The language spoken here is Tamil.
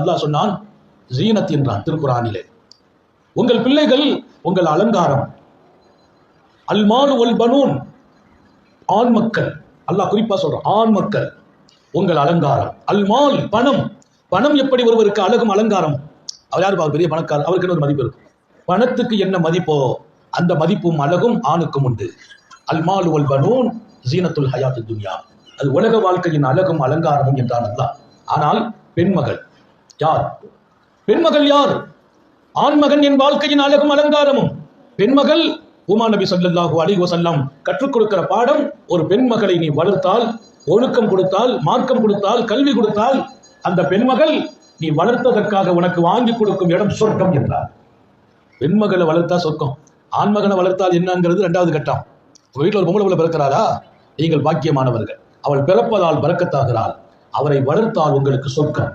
அல்லாஹ் சொன்னான் ஜீனத் என்றான் திருக்குறானிலே. உங்கள் பிள்ளைகள் உங்கள் அலங்காரம். அல்மானு ஒல் பனூன். ஆண் மக்கள் அல்லாஹ் குறிப்பா சொல்றான் ஆண் மக்கள் உங்கள் அலங்காரம். அல்மால் பணம். பணம் எப்படி ஒருவருக்கு அழகும் அலங்காரம்? அவர் யாரு பெரிய பணக்காரர் அவருக்கு என்ன ஒரு மதிப்பு இருக்கும்? பணத்துக்கு என்ன மதிப்போ அந்த மதிப்பும் அழகும் ஆணுக்கும் உண்டு. அல்மால் ஒல் பனூன் ஜீனத்துல் ஹயாத்து துன்யா. அது உலக வாழ்க்கையின் அழகும் அலங்காரமும் என்றான் அல்லாஹ். ஆனால் பெண்மகள் யார்? பெண்மகள் யார்? ஆண்மகன் என் வாழ்க்கையின் அழகும் அலங்காரமும். பெண்மகள் உமா நபி ஸல்லல்லாஹு அலைஹி வஸல்லம் கற்றுக் கொடுக்கிற பாடம் ஒரு பெண்மகளை நீ வளர்த்தால் ஒழுக்கம் கொடுத்தால் மார்க்கம் கொடுத்தால் கல்வி கொடுத்தால் அந்த பெண்மகள் நீ வளர்த்ததற்காக உனக்கு வாங்கி கொடுக்கும் இடம் சொர்க்கம் என்றார். பெண்மகளை வளர்த்தா சொர்க்கம். ஆண்மகனை வளர்த்தால் என்னங்கிறது ரெண்டாவது கட்டம். வீட்டில் ஒரு பொம்பளை பிள்ளை பிறக்கிறாரா? நீங்கள் பாக்கியமானவர்கள். அவள் பிறப்பதால் பறக்கத்தாகிறாள். அவரை வளர்த்தால் உங்களுக்கு சொர்க்கம்.